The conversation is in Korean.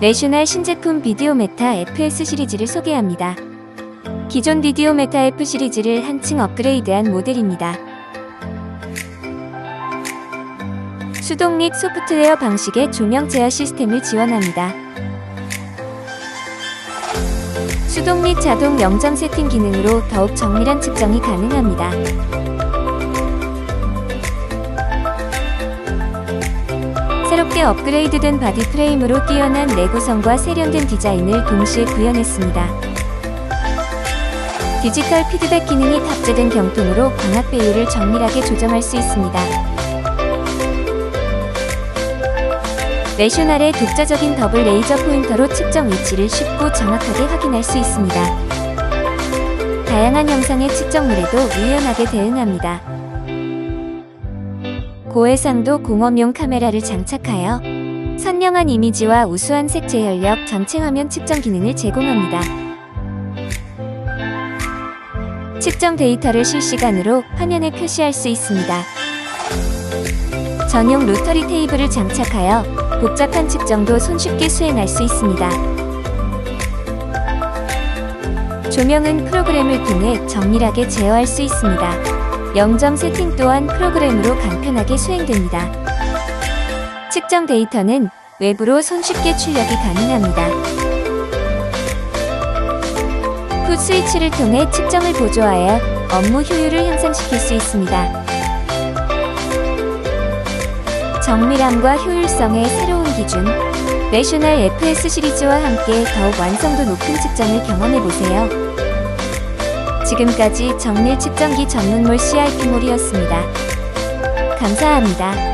내셔널 신제품 비디오 메타 FS 시리즈를 소개합니다. 기존 비디오 메타 F 시리즈를 한층 업그레이드한 모델입니다. 수동 및 소프트웨어 방식의 조명 제어 시스템을 지원합니다. 수동 및 자동 영점 세팅 기능으로 더욱 정밀한 측정이 가능합니다. 업그레이드된 바디 프레임으로 뛰어난 내구성과 세련된 디자인을 동시에 구현했습니다. 디지털 피드백 기능이 탑재된 경통으로 광학 배율을 정밀하게 조정할 수 있습니다. 내셔널의 독자적인 더블 레이저 포인터로 측정 위치를 쉽고 정확하게 확인할 수 있습니다. 다양한 형상의 측정물에도 유연하게 대응합니다. 고해상도 공업용 카메라를 장착하여 선명한 이미지와 우수한 색 재현력 전체 화면 측정 기능을 제공합니다. 측정 데이터를 실시간으로 화면에 표시할 수 있습니다. 전용 로터리 테이블을 장착하여 복잡한 측정도 손쉽게 수행할 수 있습니다. 조명은 프로그램을 통해 정밀하게 제어할 수 있습니다. 0점 세팅 또한 프로그램으로 간편하게 수행됩니다. 측정 데이터는 외부로 손쉽게 출력이 가능합니다. 풋 스위치를 통해 측정을 보조하여 업무 효율을 향상시킬 수 있습니다. 정밀함과 효율성의 새로운 기준 내셔널 FS 시리즈와 함께 더욱 완성도 높은 측정을 경험해보세요. 지금까지 정밀 측정기 전문몰 CRP몰이었습니다. 감사합니다.